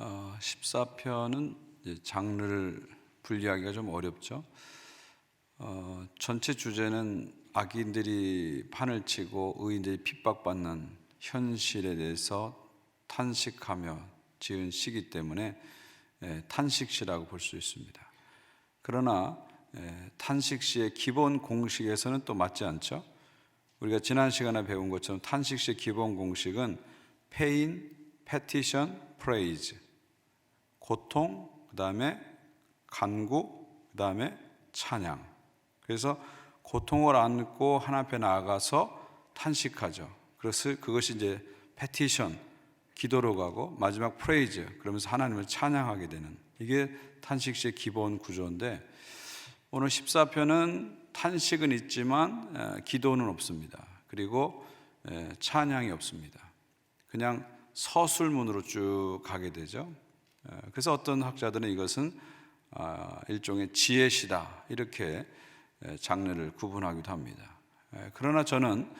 어, 14편은 장르를 분리하기가 좀 어렵죠. 어, 전체 주제는 악인들이 판을 치고 의인들이 핍박받는 현실에 대해서 탄식하며 지은 시기 때문에 예, 탄식시라고 볼 수 있습니다. 그러나 예, 탄식시의 기본 공식에서는 또 맞지 않죠. 우리가 지난 시간에 배운 것처럼 탄식시의 기본 공식은 pain, petition, praise. 고통, 그 다음에 간구, 그 다음에 찬양. 그래서 고통을 안고 하나님 앞에 나아가서 탄식하죠. 그래서 그것이 이제 petition, 기도로 가고 마지막 praise, 그러면서 하나님을 찬양하게 되는 이게 탄식시의 기본 구조인데 오늘 14편은 탄식은 있지만 에, 기도는 없습니다. 그리고 에, 찬양이 없습니다. 그냥 서술문으로 쭉 가게 되죠. 에, 그래서 어떤 학자들은 이것은 아, 일종의 지혜시다 이렇게 에, 장르를 구분하기도 합니다. 에, 그러나 저는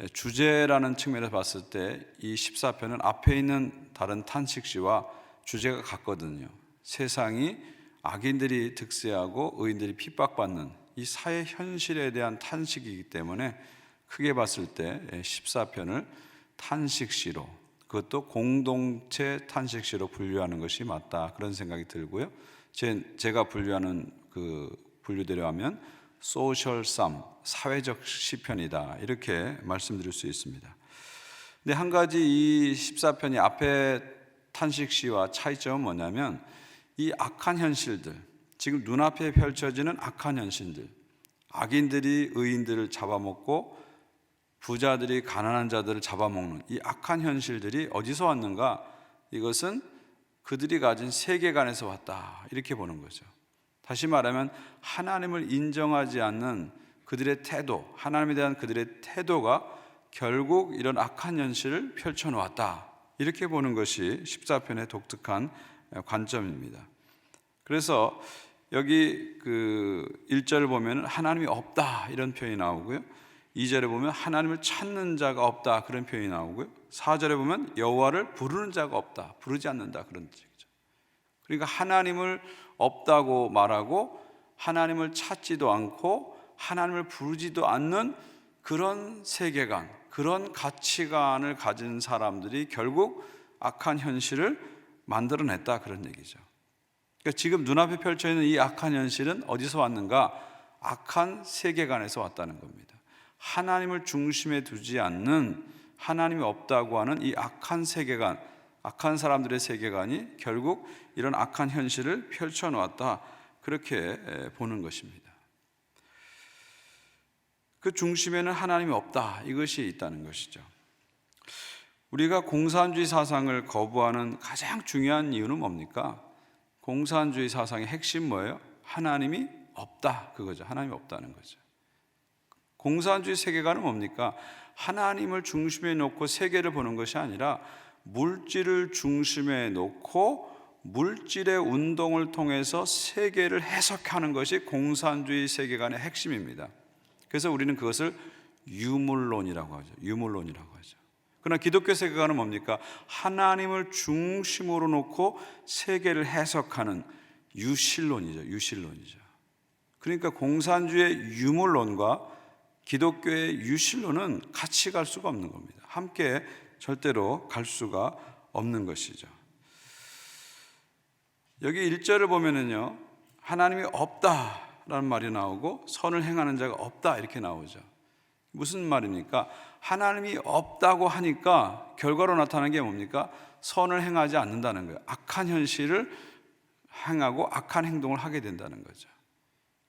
에, 주제라는 측면에서 봤을 때 이 14편은 앞에 있는 다른 탄식시와 주제가 같거든요. 세상이 악인들이 득세하고 의인들이 핍박받는 이 사회 현실에 대한 탄식이기 때문에 크게 봤을 때 14편을 탄식시로 그것도 공동체 탄식시로 분류하는 것이 맞다 그런 생각이 들고요. 제, 제가 분류하는 그 분류대로 하면 소셜 쌈 사회적 시편이다 이렇게 말씀드릴 수 있습니다. 근데 한 가지 이 14편이 앞에 탄식시와 차이점은 뭐냐면 이 악한 현실들, 지금 눈앞에 펼쳐지는 악한 현실들, 악인들이 의인들을 잡아먹고 부자들이 가난한 자들을 잡아먹는 이 악한 현실들이 어디서 왔는가? 이것은 그들이 가진 세계관에서 왔다. 이렇게 보는 거죠. 다시 말하면 하나님을 인정하지 않는 그들의 태도, 하나님에 대한 그들의 태도가 결국 이런 악한 현실을 펼쳐 놓았다. 이렇게 보는 것이 14편의 독특한 관점입니다. 그래서 여기 그 1절을 보면 하나님이 없다 이런 표현이 나오고요. 2절에 보면 하나님을 찾는 자가 없다 그런 표현이 나오고요. 4절에 보면 여호와를 부르는 자가 없다. 부르지 않는다 그런 얘기죠. 그러니까 하나님을 없다고 말하고 하나님을 찾지도 않고 하나님을 부르지도 않는 그런 세계관, 그런 가치관을 가진 사람들이 결국 악한 현실을 만들어냈다 그런 얘기죠. 그러니까 지금 눈앞에 펼쳐 있는 이 악한 현실은 어디서 왔는가? 악한 세계관에서 왔다는 겁니다. 하나님을 중심에 두지 않는 하나님이 없다고 하는 이 악한 세계관, 악한 사람들의 세계관이 결국 이런 악한 현실을 펼쳐 놓았다. 그렇게 보는 것입니다. 그 중심에는 하나님이 없다. 이것이 있다는 것이죠. 우리가 공산주의 사상을 거부하는 가장 중요한 이유는 뭡니까? 공산주의 사상의 핵심 뭐예요? 하나님이 없다. 그거죠. 하나님이 없다는 거죠. 공산주의 세계관은 뭡니까? 하나님을 중심에 놓고 세계를 보는 것이 아니라 물질을 중심에 놓고 물질의 운동을 통해서 세계를 해석하는 것이 공산주의 세계관의 핵심입니다. 그래서 우리는 그것을 유물론이라고 하죠. 유물론이라고 하죠. 그러나 기독교 세계관은 뭡니까? 하나님을 중심으로 놓고 세계를 해석하는 유실론이죠. 유실론이죠. 그러니까 공산주의 유물론과 기독교의 유실론은 같이 갈 수가 없는 겁니다. 함께 절대로 갈 수가 없는 것이죠. 여기 1절을 보면은요. 하나님이 없다라는 말이 나오고 선을 행하는 자가 없다 이렇게 나오죠. 무슨 말입니까? 하나님이 없다고 하니까 결과로 나타나는 게 뭡니까? 선을 행하지 않는다는 거예요. 악한 현실을 행하고 악한 행동을 하게 된다는 거죠.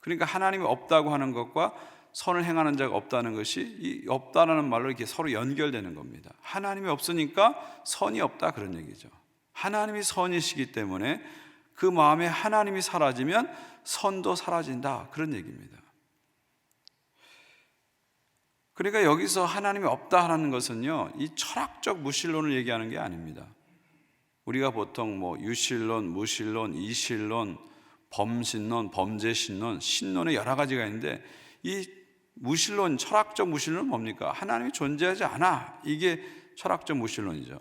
그러니까 하나님이 없다고 하는 것과 선을 행하는 자가 없다는 것이 이 없다라는 말로 이렇게 서로 연결되는 겁니다. 하나님이 없으니까 선이 없다 그런 얘기죠. 하나님이 선이시기 때문에 그 마음에 하나님이 사라지면 선도 사라진다 그런 얘기입니다. 그러니까 여기서 하나님이 없다라는 것은요, 이 철학적 무신론을 얘기하는 게 아닙니다. 우리가 보통 뭐 유실론, 무실론, 이실론, 범신론, 범죄신론, 신론의 여러 가지가 있는데 이 무신론, 철학적 무신론은 뭡니까? 하나님이 존재하지 않아. 이게 철학적 무신론이죠.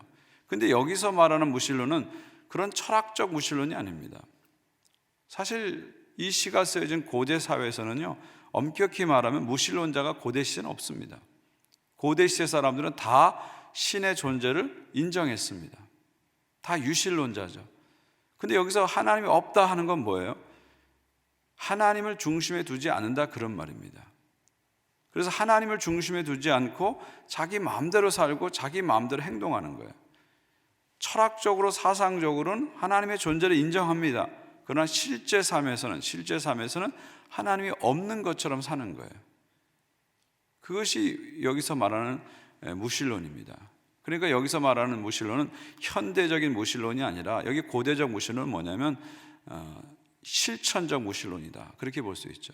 근데 여기서 말하는 무신론은 그런 철학적 무신론이 아닙니다. 사실 이 시가 쓰여진 고대 사회에서는요, 엄격히 말하면 무신론자가 고대 시대는 없습니다. 고대 시대 사람들은 다 신의 존재를 인정했습니다. 다 유실론자죠. 근데 여기서 하나님이 없다 하는 건 뭐예요? 하나님을 중심에 두지 않는다 그런 말입니다. 그래서 하나님을 중심에 두지 않고 자기 마음대로 살고 자기 마음대로 행동하는 거예요. 철학적으로 사상적으로는 하나님의 존재를 인정합니다. 그러나 실제 삶에서는 실제 삶에서는 하나님이 없는 것처럼 사는 거예요. 그것이 여기서 말하는 무신론입니다. 그러니까 여기서 말하는 무신론은 현대적인 무신론이 아니라 여기 고대적 무신론은 뭐냐면 어, 실천적 무신론이다. 그렇게 볼 수 있죠.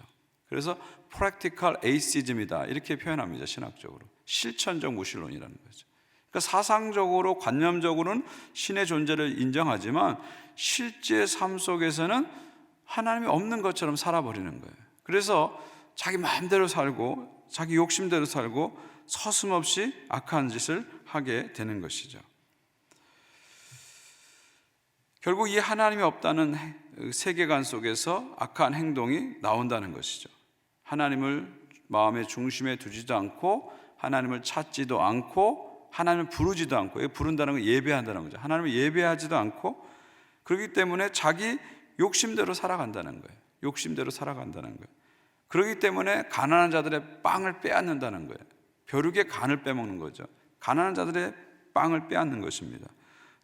그래서 practical atheism이다. 이렇게 표현합니다. 신학적으로. 실천적 무신론이라는 거죠. 그러니까 사상적으로 관념적으로는 신의 존재를 인정하지만 실제 삶 속에서는 하나님이 없는 것처럼 살아버리는 거예요. 그래서 자기 마음대로 살고 자기 욕심대로 살고 서슴없이 악한 짓을 하게 되는 것이죠. 결국 이 하나님이 없다는 세계관 속에서 악한 행동이 나온다는 것이죠. 하나님을 마음의 중심에 두지도 않고 하나님을 찾지도 않고 하나님을 부르지도 않고 부른다는 건 예배한다는 거죠. 하나님을 예배하지도 않고 그렇기 때문에 자기 욕심대로 살아간다는 거예요. 욕심대로 살아간다는 거예요. 그렇기 때문에 가난한 자들의 빵을 빼앗는다는 거예요. 벼룩의 간을 빼먹는 거죠. 가난한 자들의 빵을 빼앗는 것입니다.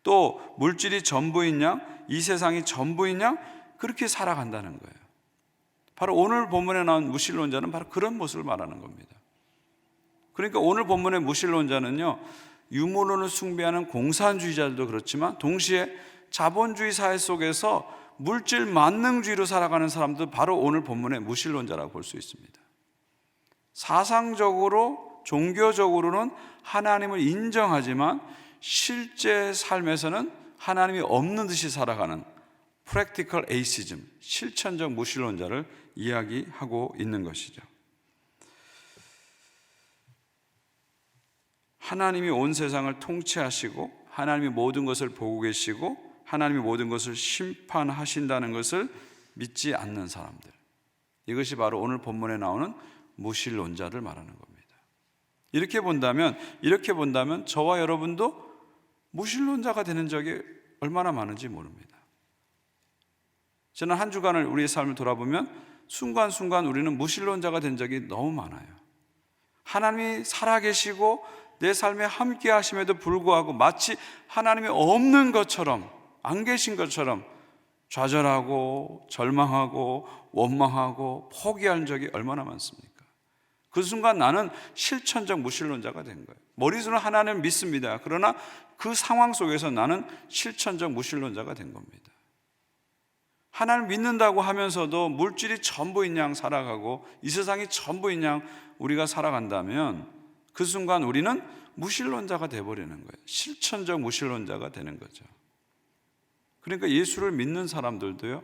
또 물질이 전부인 양, 이 세상이 전부인 양 그렇게 살아간다는 거예요. 바로 오늘 본문에 나온 무신론자는 바로 그런 모습을 말하는 겁니다. 그러니까 오늘 본문의 무신론자는요, 유물론을 숭배하는 공산주의자들도 그렇지만 동시에 자본주의 사회 속에서 물질 만능주의로 살아가는 사람도 바로 오늘 본문의 무신론자라고 볼 수 있습니다. 사상적으로 종교적으로는 하나님을 인정하지만 실제 삶에서는 하나님이 없는 듯이 살아가는 프랙티컬 에이시즘, 실천적 무신론자를 이야기하고 있는 것이죠. 하나님이 온 세상을 통치하시고 하나님이 모든 것을 보고 계시고 하나님이 모든 것을 심판하신다는 것을 믿지 않는 사람들. 이것이 바로 오늘 본문에 나오는 무신론자를 말하는 겁니다. 이렇게 본다면 이렇게 본다면 저와 여러분도 무신론자가 되는 적이 얼마나 많은지 모릅니다. 지난 한 주간을 우리의 삶을 돌아보면 순간순간 우리는 무신론자가 된 적이 너무 많아요. 하나님이 살아계시고 내 삶에 함께 하심에도 불구하고 마치 하나님이 없는 것처럼 안 계신 것처럼 좌절하고 절망하고 원망하고 포기한 적이 얼마나 많습니까? 그 순간 나는 실천적 무신론자가 된 거예요. 머리로는 하나님을 믿습니다. 그러나 그 상황 속에서 나는 실천적 무신론자가 된 겁니다. 하나님을 믿는다고 하면서도 물질이 전부인 양 살아가고 이 세상이 전부인 양 우리가 살아간다면 그 순간 우리는 무신론자가 돼버리는 거예요. 실천적 무신론자가 되는 거죠. 그러니까 예수를 믿는 사람들도요,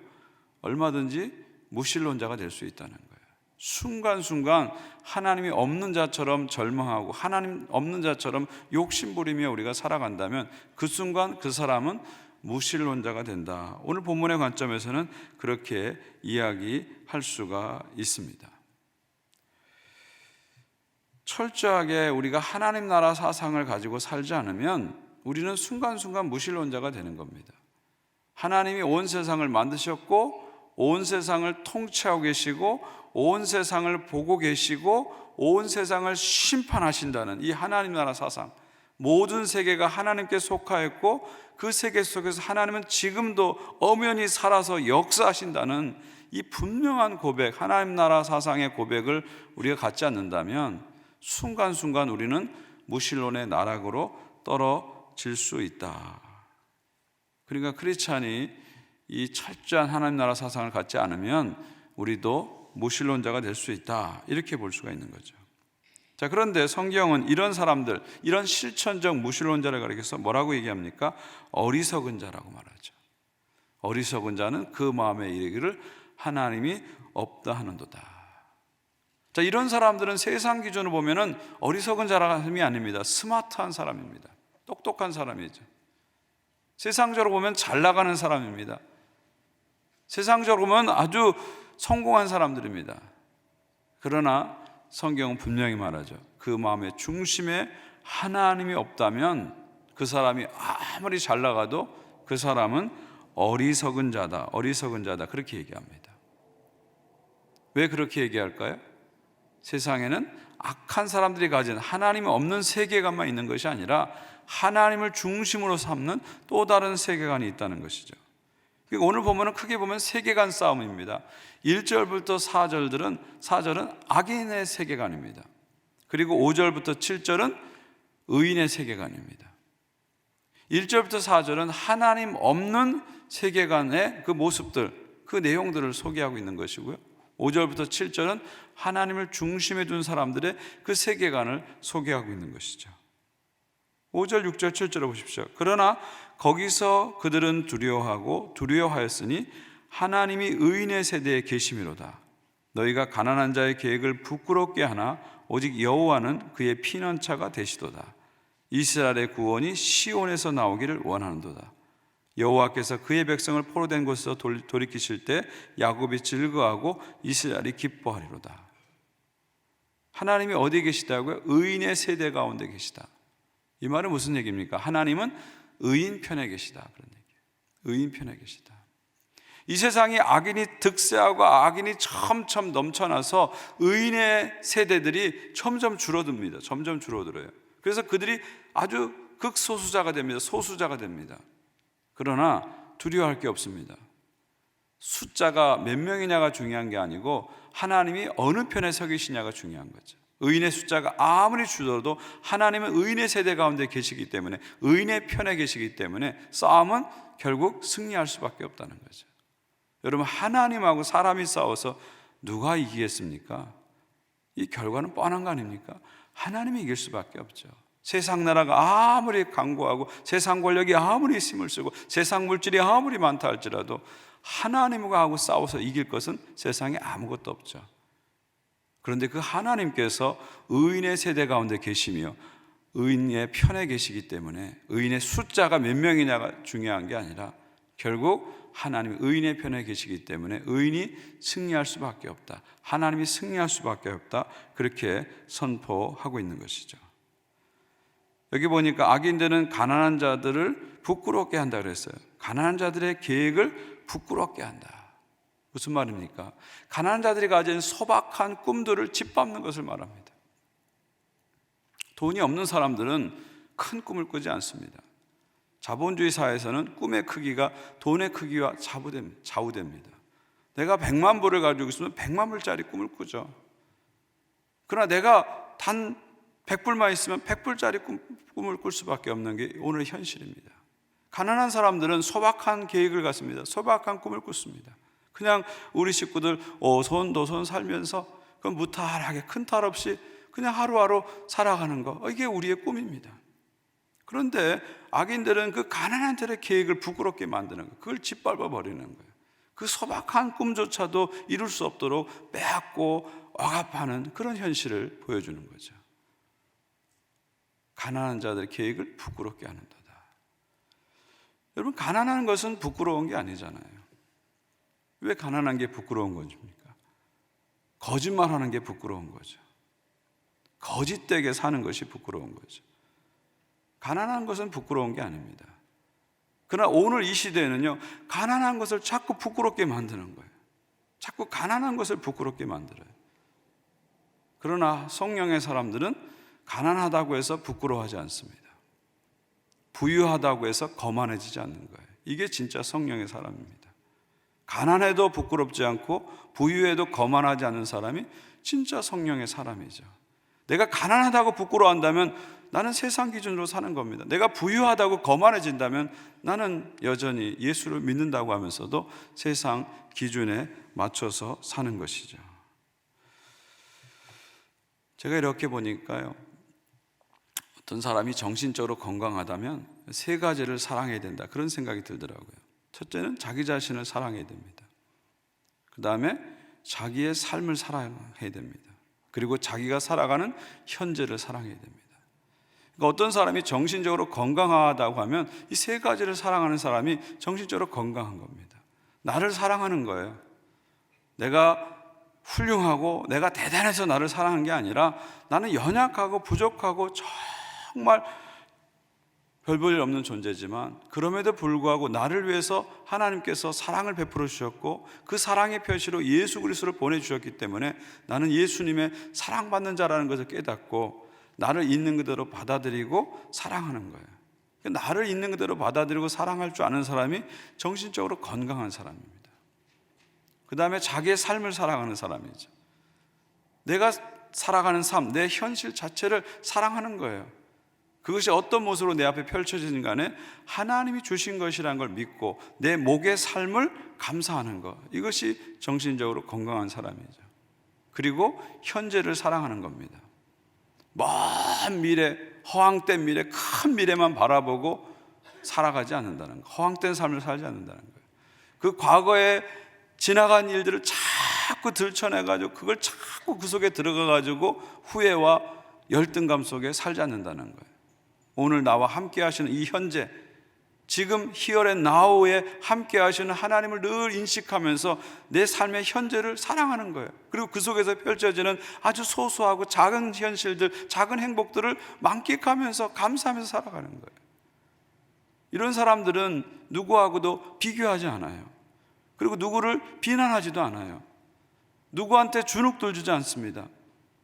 얼마든지 무신론자가 될 수 있다는 거예요. 순간순간 하나님이 없는 자처럼 절망하고 하나님 없는 자처럼 욕심부리며 우리가 살아간다면 그 순간 그 사람은 무신론자가 된다. 오늘 본문의 관점에서는 그렇게 이야기할 수가 있습니다. 철저하게 우리가 하나님 나라 사상을 가지고 살지 않으면 우리는 순간순간 무신론자가 되는 겁니다. 하나님이 온 세상을 만드셨고 온 세상을 통치하고 계시고 온 세상을 보고 계시고 온 세상을 심판하신다는 이 하나님 나라 사상 모든 세계가 하나님께 속하였고 그 세계 속에서 하나님은 지금도 엄연히 살아서 역사하신다는 이 분명한 고백 하나님 나라 사상의 고백을 우리가 갖지 않는다면 순간순간 우리는 무신론의 나락으로 떨어질 수 있다. 그러니까 크리스찬이 이 철저한 하나님 나라 사상을 갖지 않으면 우리도 무신론자가 될 수 있다. 이렇게 볼 수가 있는 거죠. 자, 그런데 성경은 이런 사람들, 이런 실천적 무신론자를 가리켜서 뭐라고 얘기합니까? 어리석은 자라고 말하죠. 어리석은 자는 그 마음에 이르기를 하나님이 없다 하는도다. 자, 이런 사람들은 세상 기준으로 보면은 어리석은 사람이 아닙니다. 스마트한 사람입니다. 똑똑한 사람이죠. 세상적으로 보면 잘 나가는 사람입니다. 세상적으로 보면 아주 성공한 사람들입니다. 그러나 성경은 분명히 말하죠. 그 마음의 중심에 하나님이 없다면 그 사람이 아무리 잘 나가도 그 사람은 어리석은 자다, 어리석은 자다. 그렇게 얘기합니다. 왜 그렇게 얘기할까요? 세상에는 악한 사람들이 가진 하나님이 없는 세계관만 있는 것이 아니라 하나님을 중심으로 삼는 또 다른 세계관이 있다는 것이죠. 그러니까 오늘 보면은 크게 보면 세계관 싸움입니다. 1절부터 4절들은 4절은 악인의 세계관입니다. 그리고 5절부터 7절은 의인의 세계관입니다. 1절부터 4절은 하나님 없는 세계관의 그 모습들, 그 내용들을 소개하고 있는 것이고요. 5절부터 7절은 하나님을 중심에 둔 사람들의 그 세계관을 소개하고 있는 것이죠. 5절, 6절, 7절을 보십시오. 그러나 거기서 그들은 두려워하고 두려워하였으니 하나님이 의인의 세대에 계심이로다. 너희가 가난한 자의 계획을 부끄럽게 하나 오직 여호와는 그의 피난처가 되시도다. 이스라엘의 구원이 시온에서 나오기를 원하는도다. 여호와께서 그의 백성을 포로된 곳에서 돌- 돌이키실 때 야곱이 즐거워하고 이스라엘이 기뻐하리로다. 하나님이 어디 계시다고요? 의인의 세대 가운데 계시다. 이 말은 무슨 얘기입니까? 하나님은 의인 편에 계시다. 그런 얘기예요. 의인 편에 계시다. 이 세상에 악인이 득세하고 악인이 점점 넘쳐나서 의인의 세대들이 점점 줄어듭니다. 점점 줄어들어요. 그래서 그들이 아주 극소수자가 됩니다. 소수자가 됩니다. 그러나 두려워할 게 없습니다. 숫자가 몇 명이냐가 중요한 게 아니고 하나님이 어느 편에 서 계시냐가 중요한 거죠. 의인의 숫자가 아무리 줄어도 하나님은 의인의 세대 가운데 계시기 때문에 의인의 편에 계시기 때문에 싸움은 결국 승리할 수밖에 없다는 거죠. 여러분 하나님하고 사람이 싸워서 누가 이기겠습니까? 이 결과는 뻔한 거 아닙니까? 하나님이 이길 수밖에 없죠. 세상 나라가 아무리 강고하고 세상 권력이 아무리 힘을 쓰고 세상 물질이 아무리 많다 할지라도 하나님과 하고 싸워서 이길 것은 세상에 아무것도 없죠. 그런데 그 하나님께서 의인의 세대 가운데 계시며 의인의 편에 계시기 때문에 의인의 숫자가 몇 명이냐가 중요한 게 아니라 결국 하나님 의인의 편에 계시기 때문에 의인이 승리할 수밖에 없다. 하나님이 승리할 수밖에 없다. 그렇게 선포하고 있는 것이죠. 여기 보니까 악인들은 가난한 자들을 부끄럽게 한다 그랬어요. 가난한 자들의 계획을 부끄럽게 한다. 무슨 말입니까? 가난한 자들이 가진 소박한 꿈들을 짓밟는 것을 말합니다. 돈이 없는 사람들은 큰 꿈을 꾸지 않습니다. 자본주의 사회에서는 꿈의 크기가 돈의 크기와 좌우됩니다. 내가 100만 불을 가지고 있으면 100만 불짜리 꿈을 꾸죠. 그러나 내가 단 100불만 있으면 100불짜리 꿈, 꿈을 꿀 수밖에 없는 게 오늘 현실입니다. 가난한 사람들은 소박한 계획을 갖습니다. 소박한 꿈을 꾼습니다. 그냥 우리 식구들 오손도손 살면서 그 무탈하게 큰 탈 없이 그냥 하루하루 살아가는 거 이게 우리의 꿈입니다. 그런데 악인들은 그 가난한 들의 계획을 부끄럽게 만드는 거예요. 그걸 짓밟아 버리는 거예요. 그 소박한 꿈조차도 이룰 수 없도록 빼앗고 억압하는 그런 현실을 보여주는 거죠. 가난한 자들의 계획을 부끄럽게 하는도다. 여러분 가난한 것은 부끄러운 게 아니잖아요. 왜 가난한 게 부끄러운 것입니까? 거짓말 하는 게 부끄러운 거죠. 거짓되게 사는 것이 부끄러운 거죠. 가난한 것은 부끄러운 게 아닙니다. 그러나 오늘 이 시대에는요, 가난한 것을 자꾸 부끄럽게 만드는 거예요. 자꾸 가난한 것을 부끄럽게 만들어요. 그러나 성령의 사람들은 가난하다고 해서 부끄러워하지 않습니다. 부유하다고 해서 거만해지지 않는 거예요. 이게 진짜 성령의 사람입니다. 가난해도 부끄럽지 않고 부유해도 거만하지 않는 사람이 진짜 성령의 사람이죠. 내가 가난하다고 부끄러워한다면 나는 세상 기준으로 사는 겁니다. 내가 부유하다고 거만해진다면 나는 여전히 예수를 믿는다고 하면서도 세상 기준에 맞춰서 사는 것이죠. 제가 이렇게 보니까요. 어떤 사람이 정신적으로 건강하다면 세 가지를 사랑해야 된다. 그런 생각이 들더라고요. 첫째는 자기 자신을 사랑해야 됩니다. 그 다음에 자기의 삶을 사랑해야 됩니다. 그리고 자기가 살아가는 현재를 사랑해야 됩니다. 그러니까 어떤 사람이 정신적으로 건강하다고 하면 이 세 가지를 사랑하는 사람이 정신적으로 건강한 겁니다. 나를 사랑하는 거예요. 내가 훌륭하고 내가 대단해서 나를 사랑하는 게 아니라 나는 연약하고 부족하고 정말 별볼일 없는 존재지만 그럼에도 불구하고 나를 위해서 하나님께서 사랑을 베풀어 주셨고 그 사랑의 표시로 예수 그리스도를 보내 주셨기 때문에 나는 예수님의 사랑받는 자라는 것을 깨닫고 나를 있는 그대로 받아들이고 사랑하는 거예요. 그러니까 나를 있는 그대로 받아들이고 사랑할 줄 아는 사람이 정신적으로 건강한 사람입니다. 그 다음에 자기의 삶을 살아가는 사람이죠. 내가 살아가는 삶, 내 현실 자체를 사랑하는 거예요. 그것이 어떤 모습으로 내 앞에 펼쳐지는 간에 하나님이 주신 것이라는 걸 믿고 내 목의 삶을 감사하는 것. 이것이 정신적으로 건강한 사람이죠. 그리고 현재를 사랑하는 겁니다. 먼 미래, 허황된 미래, 큰 미래만 바라보고 살아가지 않는다는 거. 허황된 삶을 살지 않는다는 거예요. 그 과거에 지나간 일들을 자꾸 들춰내가지고 그걸 자꾸 그 속에 들어가가지고 후회와 열등감 속에 살지 않는다는 거예요. 오늘 나와 함께 하시는 이 현재, 지금 히어의 나우에 함께 하시는 하나님을 늘 인식하면서 내 삶의 현재를 사랑하는 거예요. 그리고 그 속에서 펼쳐지는 아주 소소하고 작은 현실들, 작은 행복들을 만끽하면서 감사하면서 살아가는 거예요. 이런 사람들은 누구하고도 비교하지 않아요. 그리고 누구를 비난하지도 않아요. 누구한테 주눅 들 주지 않습니다.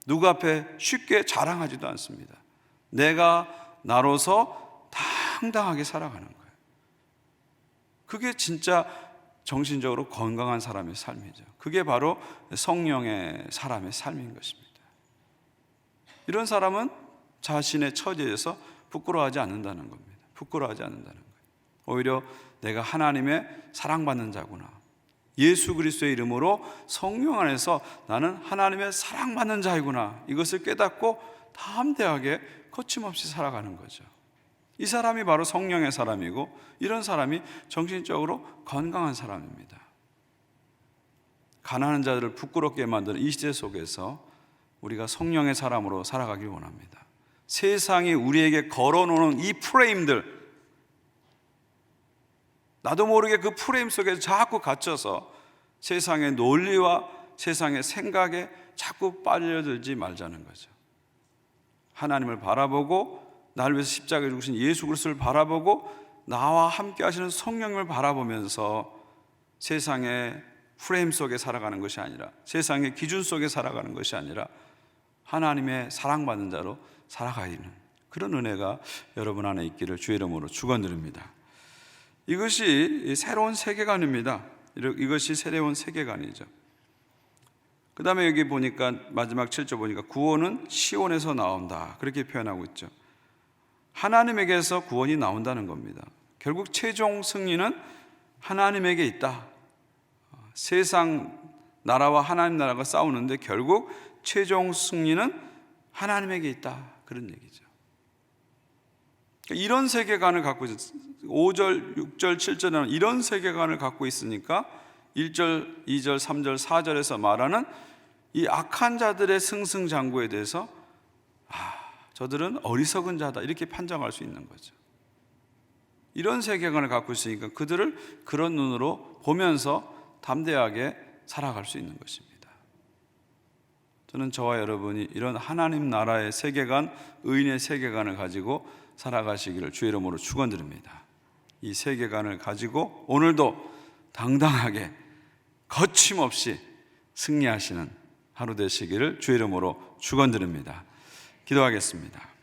누구 앞에 쉽게 자랑하지도 않습니다. 내가 나로서 당당하게 살아가는 거예요. 그게 진짜 정신적으로 건강한 사람의 삶이죠. 그게 바로 성령의 사람의 삶인 것입니다. 이런 사람은 자신의 처지에서 부끄러워하지 않는다는 겁니다. 부끄러워하지 않는다는 거예요. 오히려 내가 하나님의 사랑받는 자구나. 예수 그리스도의 이름으로 성령 안에서 나는 하나님의 사랑받는 자이구나. 이것을 깨닫고 담대하게 거침없이 살아가는 거죠. 이 사람이 바로 성령의 사람이고 이런 사람이 정신적으로 건강한 사람입니다. 가난한 자들을 부끄럽게 만드는 이 시대 속에서 우리가 성령의 사람으로 살아가길 원합니다. 세상이 우리에게 걸어놓는 이 프레임들, 나도 모르게 그 프레임 속에 자꾸 갇혀서 세상의 논리와 세상의 생각에 자꾸 빠져들지 말자는 거죠. 하나님을 바라보고 나를 위해서 십자가에 죽으신 예수 그리스도를 바라보고 나와 함께 하시는 성령을 바라보면서 세상의 프레임 속에 살아가는 것이 아니라 세상의 기준 속에 살아가는 것이 아니라 하나님의 사랑받는 자로 살아가는 그런 은혜가 여러분 안에 있기를 주의 이름으로 축원드립니다. 이것이 새로운 세계관입니다. 이것이 새로운 세계관이죠. 그 다음에 여기 보니까 마지막 7절 보니까 구원은 시온에서 나온다. 그렇게 표현하고 있죠. 하나님에게서 구원이 나온다는 겁니다. 결국 최종 승리는 하나님에게 있다. 세상 나라와 하나님 나라가 싸우는데 결국 최종 승리는 하나님에게 있다. 그런 얘기죠. 이런 세계관을 갖고 있 5절, 6절, 7절에는 이런 세계관을 갖고 있으니까 1절, 2절, 3절, 4절에서 말하는 이 악한 자들의 승승장구에 대해서 아, 저들은 어리석은 자다 이렇게 판정할 수 있는 거죠. 이런 세계관을 갖고 있으니까 그들을 그런 눈으로 보면서 담대하게 살아갈 수 있는 것입니다. 저는 저와 여러분이 이런 하나님 나라의 세계관, 의인의 세계관을 가지고 살아가시기를 주의 이름으로 축원드립니다. 이 세계관을 가지고 오늘도 당당하게 거침없이 승리하시는 하루 되시기를 주의 이름으로 축원드립니다. 기도하겠습니다.